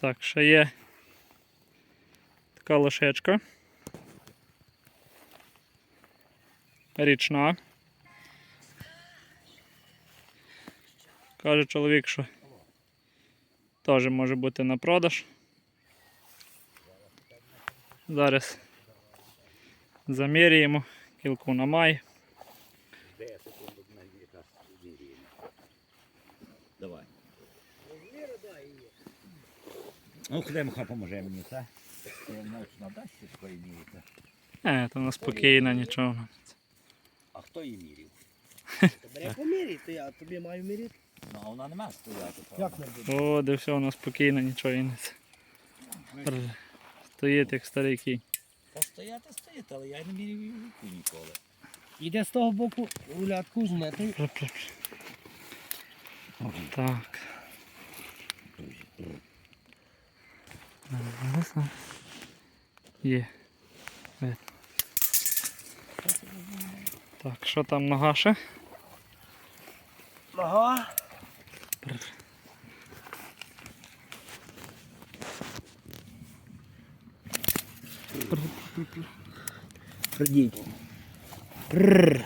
Так, ще є така лошечка. Річна. Каже чоловік, що теж може бути на продаж. Зараз заміряємо, кілку на май. Де я секунду на якраз вірю. Давай. Ну, хай поможе мені, так? Я ночі надасть такої мірити. Е, то вона спокійна, нічого. А хто її мірив? Бере поміряй, то я тобі маю міряти. Ну, а вона не має стояти. Як не буде? О, де все, вона спокійна, нічого і не це. Стоїть як старий кінь. Та стояти стоїть, але я не міряв її руку ніколи. Іде з того боку рулятку жмете. Так. Зараз. Є. Видно. Так, що там нога ще? Ага. Придіть. Прррр.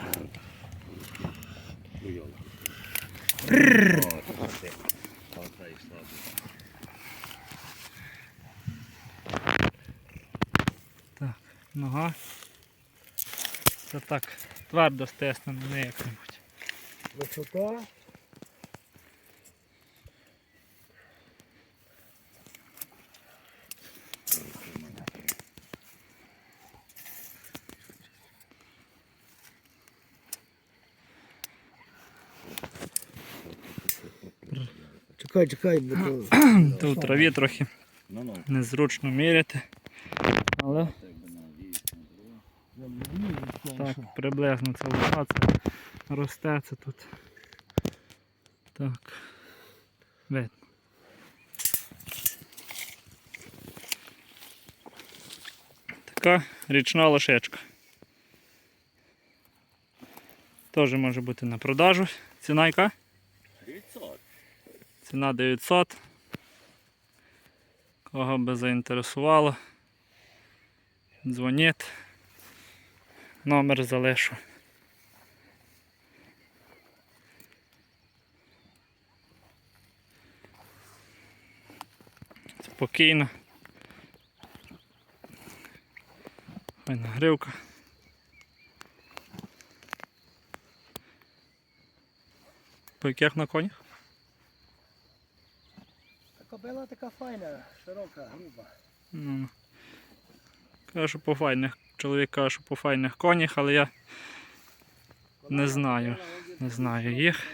Так, нога. Це так твердо стиснено, не як-небудь. Висока. Чекай, чекай, бо то... Тут траві трохи Ну, ну. незручно міряти. Але так, приблизно це лука, це росте це тут. Так. Видно. Така річна лошечка. Теж може бути на продажу. Ціна яка? 900. Ціна 900. Кого би заінтересувало, дзвоніть. Номер залишу. Спокійно. Файна гривка. По яких на конях? Кобила така файна, широка, груба. Ну, каже, що по файних. Чоловік каже, що по файних конях, але я Не знаю, не знаю їх.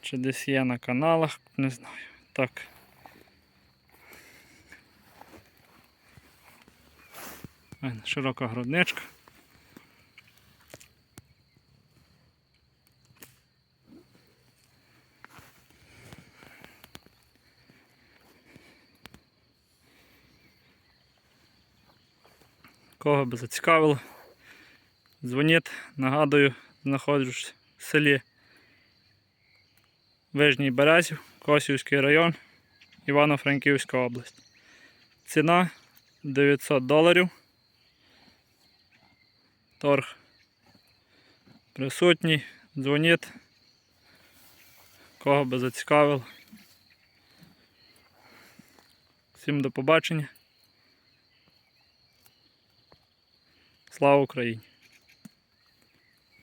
чи десь є на каналах, не знаю. Так. Широка грудничка. Кого би зацікавило, дзвоніть, нагадую, знаходжусь в селі Вижній Березів, Косівський район, Івано-Франківська область. Ціна 900 доларів. Торг присутній. Дзвоніть. Кого би зацікавило. Всім до побачення. Слава Україні!